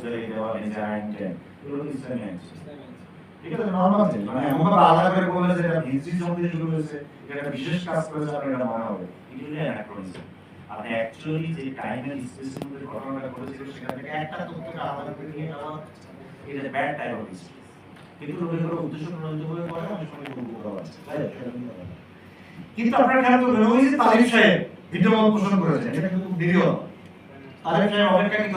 ফৌজদারি দেওয়া নিজের আইন টেন এগুলো তো ইসলামী আইন ছিল। ঠিক আছে নর্মাল জিনিস মানে এমন ভাবে আলাদা করে বলে যে এটা হিস্ট্রি সম্বন্ধে শুরু হয়েছে এটা বিশেষ কাজ করেছে আপনার এটা মনে হবে। এগুলো অ্যানাক্রনিজম আপনি অ্যাকচুয়ালি যে টাইম এন্ড স্পেসের মধ্যে ঘটনাটা ঘটেছিল সেখান থেকে একটা তথ্যকে আলাদা করে নিয়ে যাওয়া এটা ব্যাড টাইপ অফ হিস্ট্রি কিন্তু উদ্দেশ্য প্রণোদিত হয়ে পড়ে অনেক সময় করা কিন্তু আপনারা খেয়াল করবেন ওই যে তালিম সাহেব ভিডিও পোষণ করেছেন। এটা কিন্তু ভিডিও। তালিম সাহেব অপেক্ষাকৃত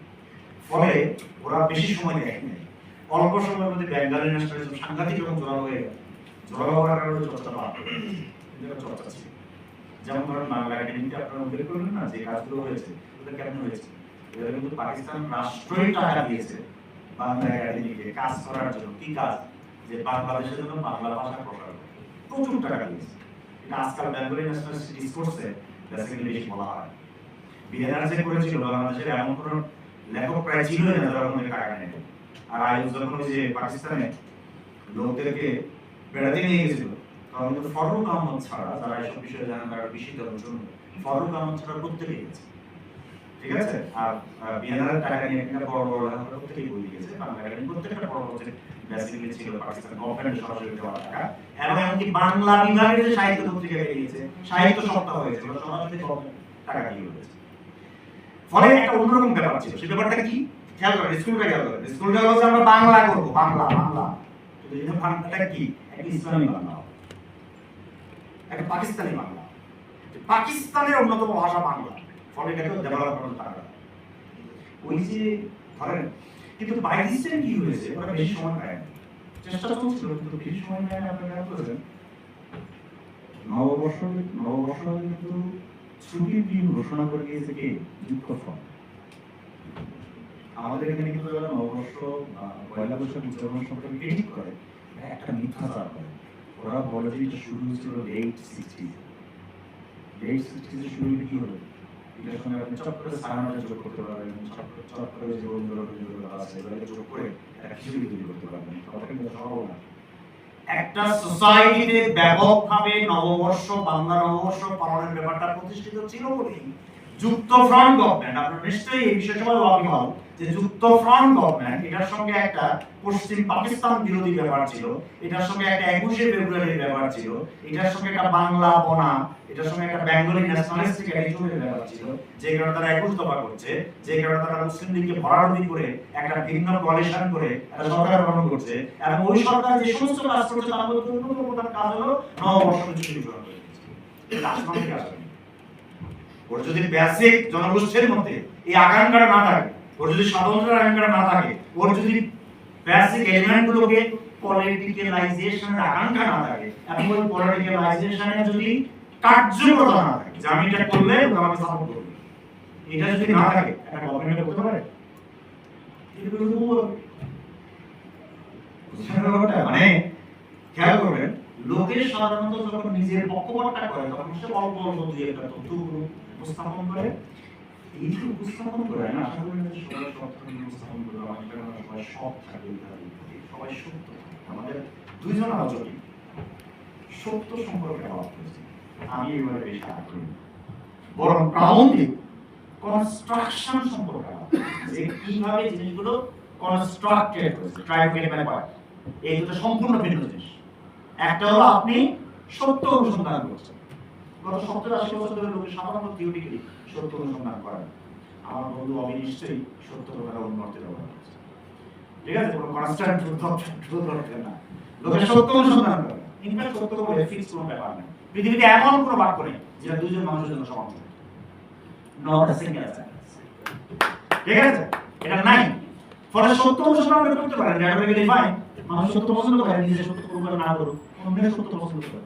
ফলে ওরা বেশি সময় দেয়নি অল্প সময়ের মধ্যে বেঙ্গালি ন্যাশনালিজম সাংঘাতিক এবং জোরালো হয়ে গেল। জোরালো হওয়ার কারণে চর্চা করে চর্চা ছিল যেমন ধরেন বাংলা একাডেমিতে আপনারা উল্লেখ করলেন না, যে কাজগুলো হয়েছে ওটা কেমন হয়েছে? এটা কিন্তু পাকিস্তান রাষ্ট্রই টাকা দিয়েছে বাংলা একাডেমিকে কাজ করার জন্য। কি কাজ? যে বাংলাদেশের জন্য বাংলা ভাষা প্রসার প্রচুর টাকা দিয়েছে। এটা আজকাল বেঙ্গলি ন্যাশনাল ডিসকোর্সে বেসিক্যালি বেশি বলা হয়। যে করেছিল, বাংলাদেশের এমন কোনো লেখক প্রায় ছিল না। যারা কোনো আর আয়ুষ যখন ওই যে পাকিস্তানে লোকদেরকে বেড়াতে নিয়ে গেছিল তখন কিন্তু ফরুক আহমদ ছাড়া যারা এসব বিষয়ে জানেন তারা বিশিত জন্য ফরুক আহমদ ছাড়া প্রত্যেকেই গেছে। ঠিক আছে? আর বিহারের টাকা নিয়ে একটা বড় বড় প্রত্যেকেই বই বাংলা একাডেমি প্রত্যেকটা বড় বড় বেসিক্যালি ছিল পাকিস্তান গভর্নমেন্ট সরাসরি দেওয়া টাকা। এবং এমনকি বাংলা বিভাগের যে সাহিত্য পত্রিকা বেরিয়েছে সাহিত্য সপ্তাহ হয়েছে সরাসরি টাকা দিয়ে হয়েছে ফলে একটা অন্যরকম ব্যাপার ছিল সেই ব্যাপারটা কি? খেয়াল করেন স্কুলটা খেয়াল করেন স্কুলটা হচ্ছে আমরা বাংলা করব, বাংলা বাংলা। কিন্তু এই বাংলাটা কি? একটা ইসলামী বাংলা। একটা পাকিস্তানি বাংলা। পাকিস্তানের অন্যতম ভাষা বাংলা। ফলে এটাকে ডেভেলপ করার টাকা ওই যে ধরেন, কিন্তু বাইরে কি হয়েছে? ওরা বেশি সময় না। চেষ্টা চলছিল, কিন্তু বেশি সময় নেয় না আপনি করেছেন? নববর্ষ নববর্ষ কিন্তু ছুটির দিন ঘোষণা করে দিয়েছে কে? যুক্তফ্রন্ট আমাদের এখানে কিন্তু যারা নববর্ষ পয়লা বৈশাখ উদযাপন সম্পর্কে ক্রিটিক করে? একটা মিথ্যাচার করে। ওরা বলে যে এটা শুরু হয়েছিল এইট সিক্সটি এইট সিক্সটিতে শুরু হলে কি হলো? এটার সঙ্গে আপনি চট করে সারানোটা যোগ করতে পারবেন, চট করে যে বন্ধুরা যেগুলো আছে, এগুলোকে যোগ করে একটা খিচুড়ি তৈরি করতে পারবেন। কথা কিন্তু সম্ভব না। একটা সোসাইটিতে ব্যাপকভাবে নববর্ষ বাংলা নববর্ষ পালনের ব্যাপারটা প্রতিষ্ঠিত ছিল বলেই যুক্ত ফ্রন্ট গভর্নমেন্ট আপনারা নিশ্চয়ই এই বিষয়ে সবাই ওয়াকিবহাল যে যুক্ত ফ্রন্ট গভর্নমেন্ট এটার সঙ্গে একটা পশ্চিম পাকিস্তান বিরোধী ব্যাপার ছিল, এটার সঙ্গে একটা একুশে ফেব্রুয়ারির ব্যাপার ছিল, এটার সঙ্গে একটা বাংলা বনা এটার সঙ্গে একটা বেঙ্গলি ন্যাশনালিস্টিক অ্যাটিটিউডের ব্যাপার ছিল, যে কারণে তারা একুশ দফা করছে, যে কারণে তারা মুসলিম লীগকে ভরাডুবি করে একটা ভিন্ন কোয়ালিশন করে একটা সরকার গঠন করছে, এবং ওই সরকার যে সমস্ত কাজ করছে তার মধ্যে অন্যতম প্রধান কাজ হলো নববর্ষ ছুটি গ্রহণ করে থেকে আসেনি। ওর যদি বেসিক জনগোষ্ঠীর মধ্যে এই আকাঙ্ক্ষাটা না থাকে, ওর যদি স্বাতন্ত্র্যের আকাঙ্ক্ষাটা না থাকে, ওর যদি বেসিক এলিমেন্ট গুলোকে পলিটিক্যালাইজেশনের আকাঙ্ক্ষা না থাকে এবং ওই পলিটিক্যালাইজেশনের যদি কার্যকরতা না থাকে যে আমি এটা করলে আমাকে সাপোর্ট করবে। এটা যদি না থাকে, একটা গভর্নমেন্ট করতে পারে? মানে খেয়াল করবেন, লোকের সাধারণত যখন নিজের পক্ষপাতটা করে, তখন সে অল্প অল্প দুই একটা তথ্যগুলো উপস্থাপন করে। এই যে উপস্থাপন করে, না, আশা করি সবাই সবাই সব থাকে। সবাই সত্য আমাদের দুইজন আলোচনী সত্য সম্পর্কে আমি এবারে বেশি আগ্রহী বরং প্রাবন্ধিক কনস্ট্রাকশন সম্পর্কে। যে কীভাবে জিনিসগুলো কনস্ট্রাক্টেড হয়েছে। ট্রাই টু গেট এই দুটো সম্পূর্ণ ভিন্ন জিনিস। একটা হলো আপনি সত্য অনুসন্ধান করছেন। গত সত্তর আশি বছর ধরে লোকে সাধারণত থিওরিক্যালি সত্য অনুসন্ধান করেন আমার বন্ধু অবি নিশ্চয়ই সত্য কথাটা উন্নতি ব্যবহার ঠিক আছে? কোনো কনস্ট্যান্ট ধরছে না। লোকে সত্য অনুসন্ধান করে। ইনফ্যাক্ট সত্য বলে ফিক্স কোনো ব্যাপার নেই। পৃথিবীতে এমন কোনো বাক্য নেই যেটা দুইজন মানুষের জন্য সমান নট ঠিক আছে? এটা নাই। ফলে সত্য আপনি করতে পারেন ফাইন মানুষ সত্য পছন্দ করে, নিজে সত্য করুক না করুক। অন্য সত্য পছন্দ করে।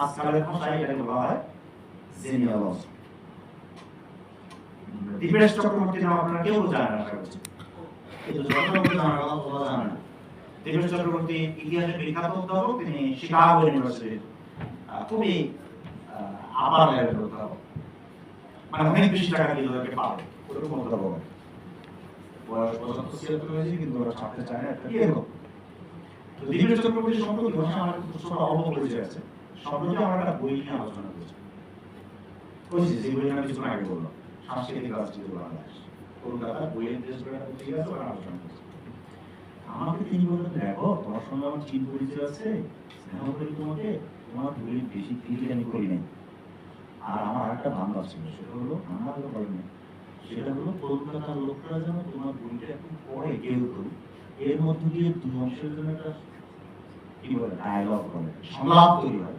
আজকালের ভাষায় এটাকে বলা হয় জেনিওলজি। দীপেশ নাম আপনারা কেউ জানেন আশা কিন্তু চক্রবর্তী জানার কথা বলা জানে না। দীপেশ চক্রবর্তী ইতিহাসের বিখ্যাত অধ্যাপক তিনি শিকাগো ইউনিভার্সিটির খুবই আপার লেভেলের অধ্যাপক। মানে অনেক বেশি টাকা দিয়ে ওদেরকে পাবে, ওরকম অধ্যাপক। হয়েছে, কিন্তু ওরা ছাড়তে চায় না, একটা এরকম তো দীপেশ চক্রবর্তী সম্পর্কে আমার ছোট অল্প আছে। সম্প্রতি আমার একটা বই নিয়ে আলোচনা করেছে। করেছি যে বই আমি কিছুক্ষণ আগে বললাম। সাংস্কৃতিক রাজনীতি বাংলাদেশ কলকাতার বইয়ের দেশ আছে ওরা আলোচনা করেছে। আমাকে তিনি বললেন, দেখো, তোমার সঙ্গে আমার চিন পরিচয় আছে। স্নেহ করি তোমাকে, তোমার বই বেশি ক্রিটিক আমি করি নাই। আর আমার একটা ধান্দা ছিল, সেটা হলো, আমার হলো বলেন সেটা হলো, কলকাতার লোকরা যেন তোমার বইটা একটু পড়ে, কেউ কেউ, এর মধ্যে দিয়ে দুই অংশের জন্য একটা, কি বলে ডায়লগ সংলাপ তৈরি হয়।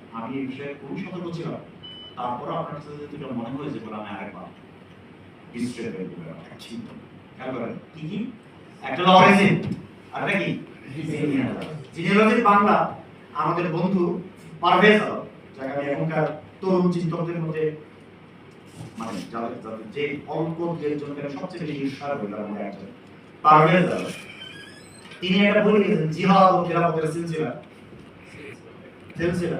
আমি এই বিষয়ে খুবই সতর্ক ছিলাম। তারপর আপনার সাথে যেটা মনে হয়েছে বলে আমি আরেকবার হিস্ট্রি বের করে রাখছি খেয়াল করেন, কি কি? একটা আর কি? বাংলা আমাদের বন্ধু পারভেজ যাকে আমি এখনকার তরুণ চিন্তকদের মধ্যে মানে যাদের যাদের যে অল্প দু একজনকে সবচেয়ে বেশি ঈশ্বর বললাম আমরা একজন পারভেজ তিনি একটা বই লিখেছেন, জিহাদ ও খেলাফতের সিলসিলা। সিলসিলা।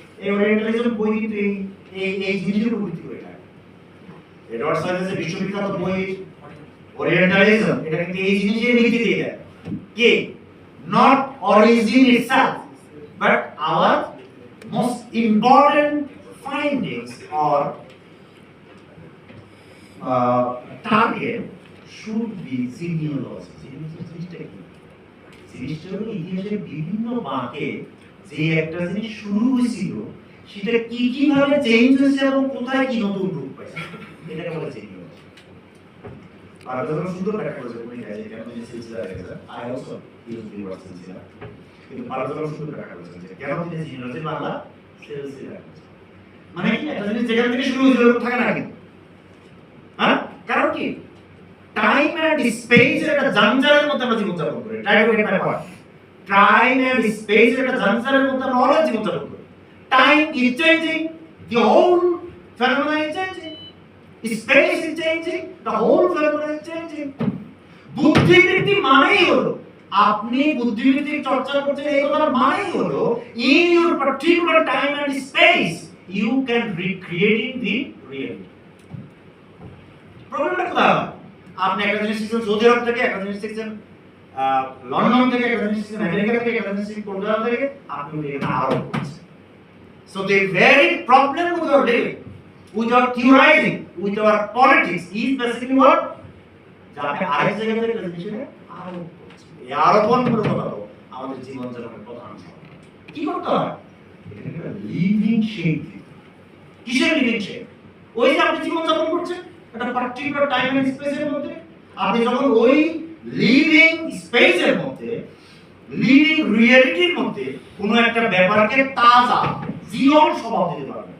এই ওরিয়েন্টালিজম বই কিন্তু এই এই এই জিনিসের উপর ভিত্তি করে থাকে এডওয়ার্ড সাইজের বিশ্ববিখ্যাত বই ওরিয়েন্টালিজম এটা কিন্তু এই জিনিসের ভিত্তিতে দেয় কি not origin itself but our findings or uh, target should be genealogy. Genealogy জিনিসটা কি? জিনিসটা হলো ইতিহাসের বিভিন্ন বাঁকে যে একটা জিনিস শুরু হয়েছিল, সেটা কি কীভাবে চেঞ্জ হয়েছে এবং কোথায় কি নতুন রূপ পাইছে? এটাকে বলে সিলসিলা মানে যেখান থেকে শুরু হয়েছিল হ্যাঁ? কারণ কি? টাইম জঞ্জালের মধ্যে আমরা করি। Try to get my point time and space একটা জঞ্জালের মধ্যে আমরা অলওয়েজ জীবনযাপন করি time is changing the whole phenomena is changing space is changing the whole phenomena is changing বুদ্ধিবৃত্তি মানেই হলো আপনি বুদ্ধিবৃত্তির চর্চা করছেন এই কথার মানেই হলো in your particular time and space you can recreating the reality প্রবলেমটা কোথায় হয়? আপনি একটা জিনিস শিখছেন সৌদি আরব থেকে একটা জিনিস শিখছেন আহ, লন্ডন থেকে জিনিস আমেরিকা থেকে শিখছেন কলকাতা থেকে আপনি এখানে আরোপ করছেন So the very problem with our living, with our theorizing, with our politics is basically what? যে আরেক জায়গা থেকে জিনিসের আরোপ। এই আরোপণ করে হলো আমাদের জীবন যাপনের প্রধান। কি করতে হয়? লিভিং শেপ কিসের লিভিং শেপ ওই যে আপনি জীবন যাপন করছেন একটা পার্টিকুলার টাইম এন্ড স্পেসের মধ্যে আপনি যখন ওই লিভিং স্পেসের মধ্যে লিভিং রিয়েলিটির মধ্যে কোনো একটা ব্যাপারকে তাজা জীবন স্বভাব দিতে পারবেন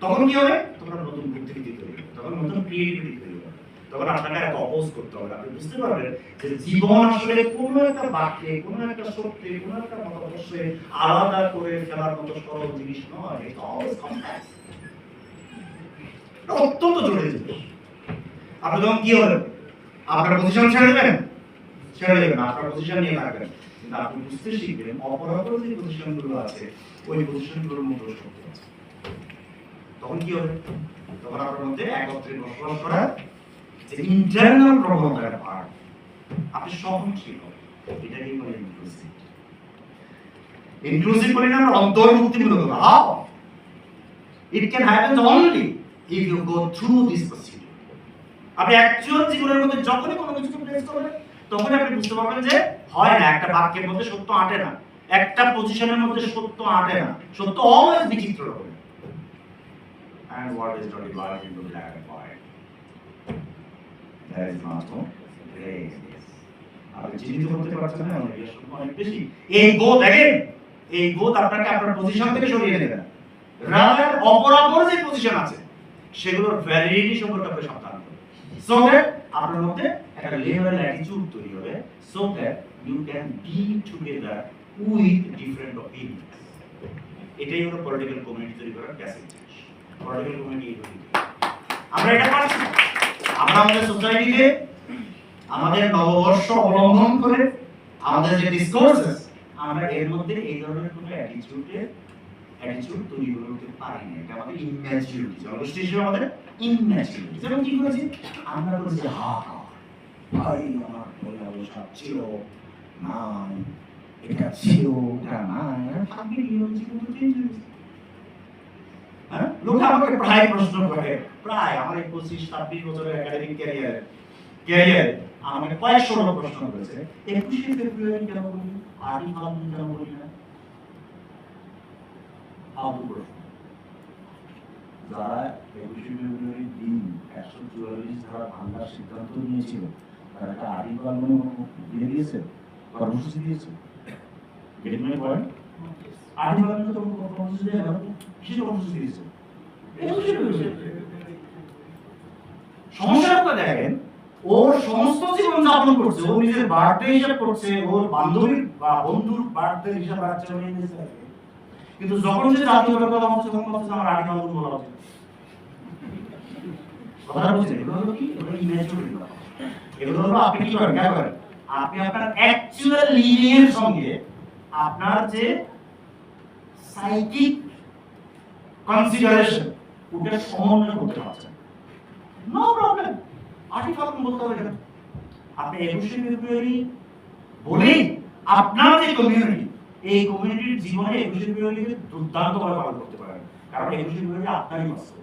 তখন কি হবে? তখন নতুন বুদ্ধিবৃত্তি তৈরি হবে তখন নতুন ক্রিয়েটিভিটি তৈরি হবে তখন আপনাকে একটা অপোজ করতে হবে আপনি বুঝতে পারবেন যে জীবন আসলে কোনো একটা বাক্যে, কোনো একটা সত্যে, কোনো একটা মতাদর্শে আলাদা করে ফেলার মতো সরল জিনিস নয়। এটা অলওয়েজ কমপ্লেক্স অত্যন্ত জিনিস। আপনি তখন কি হলেন আপনার পজিশন ছেড়ে দেবেন? ছেড়ে দেবেন আপনার পজিশন নিয়ে থাকবেন কিন্তু আপনি বুঝতে শিখবেন, অপরাপর যে পজিশনগুলো আছে, ওই পজিশনগুলোর মধ্যে সত্য আছে তখন কি হবে? তখন আপনার মধ্যে একত্রে বসবাস করা, যে ইন্টারনাল প্রবণতার পার্ট আপনি সহনশীল হবেন। এটাকেই বলে ইনক্লুসিভ ইনক্লুসিভ না অন্তর্ভুক্তিমূলক how it can happen only if you go through this procedure আপনি অ্যাকচুয়াল জীবনের মধ্যে যখনই কোনো কিছু প্লেস করবেন আপনি বুঝতে পারবেন যে হয় না, একটা বাক্যের মধ্যে সত্য আটে না। একটা পজিশনের মধ্যে সত্য আটে না। সত্য অলওয়েজ বিচিত্র and what is not divided into black and white is not আপনি চিন্তিত করতে পারছেন না, অনেক বেশি এই বোধ দেখেন, এই বোধ আপনাকে আপনার পজিশন থেকে সরিয়ে দেবে। না অপরাপর যে পজিশন আছে, সেগুলোর ভ্যালিডিটি সম্পর্কে আপনি সাবধান সো দ্যাট আপনার মধ্যে একটা লেভেল অ্যাটিটিউড তৈরি হবে so that you can be together with different opinions এটাই হলো পলিটিক্যাল কমিউনিটি তৈরি করার বেসিক জিনিস পলিটিক্যাল কমিউনিটি আমরা এটা পারছি। আমরা আমাদের সোসাইটিতে আমাদের নববর্ষ অবলম্বন করে আমাদের যে ডিসকোর্সেস আমরা এর মধ্যে এই ধরনের কোনো অ্যাটিটিউডে অ্যাটিটিউড তৈরি করে উঠতে পারি এটা আমাদের ইম্যাচুরিটি জনগোষ্ঠী হিসেবে আমাদের ইম্যাচুরিটি যেমন কি করেছি আমরা হা হা ভাই, আমার বলে অবস্থা ছিল না এটা ছিল এটা না থাকবে জীবন জীবন তো চেঞ্জ হয়েছে হ্যাঁ লোকে আমাকে প্রায় প্রশ্ন করে, প্রায় আমার এই পঁচিশ, ছাব্বিশ বছরের একাডেমিক ক্যারিয়ার ক্যারিয়ার আমাকে কয়েকশো লোক প্রশ্ন করেছে। একুশে ফেব্রুয়ারি কেন বলি? আটই ফাল্গুন কেন বলি না? ফালতু যারা একুশে ফেব্রুয়ারির দিন একশো চুয়াল্লিশ ধারা সিদ্ধান্ত নিয়েছিল, তারা একটা দিয়ে দিয়েছে, কর্মসূচি দিয়েছে। দেখেন ওর সমস্ত জীবন যাপন করছে, ও নিজের ওর বান্ধবীর বা বন্ধুর বার্থডে হিসাব কিন্তু যখন সে জাতীয় কথা বলছে, তখন বলছে আমার আগে বলা উচিত। কথাটা বুঝছেন? এগুলো হলো আপনি কি করেন? কেন করেন? আপনি আপনার অ্যাকচুয়াল সঙ্গে আপনার যে সাইকিক কনসিডারেশন ওটা সমন্বয় করতে পারছেন। নো প্রবলেম বলতে হবে আপনি একুশে ফেব্রুয়ারি বলেই আপনার যে কমিউনিটি এই কমিউনিটির জীবনে একুশে ফেব্রুয়ারিকে দুর্দান্ত ভাবে পালন করতে পারেন। কারণ একুশে ফেব্রুয়ারি আপনারই বাস্তব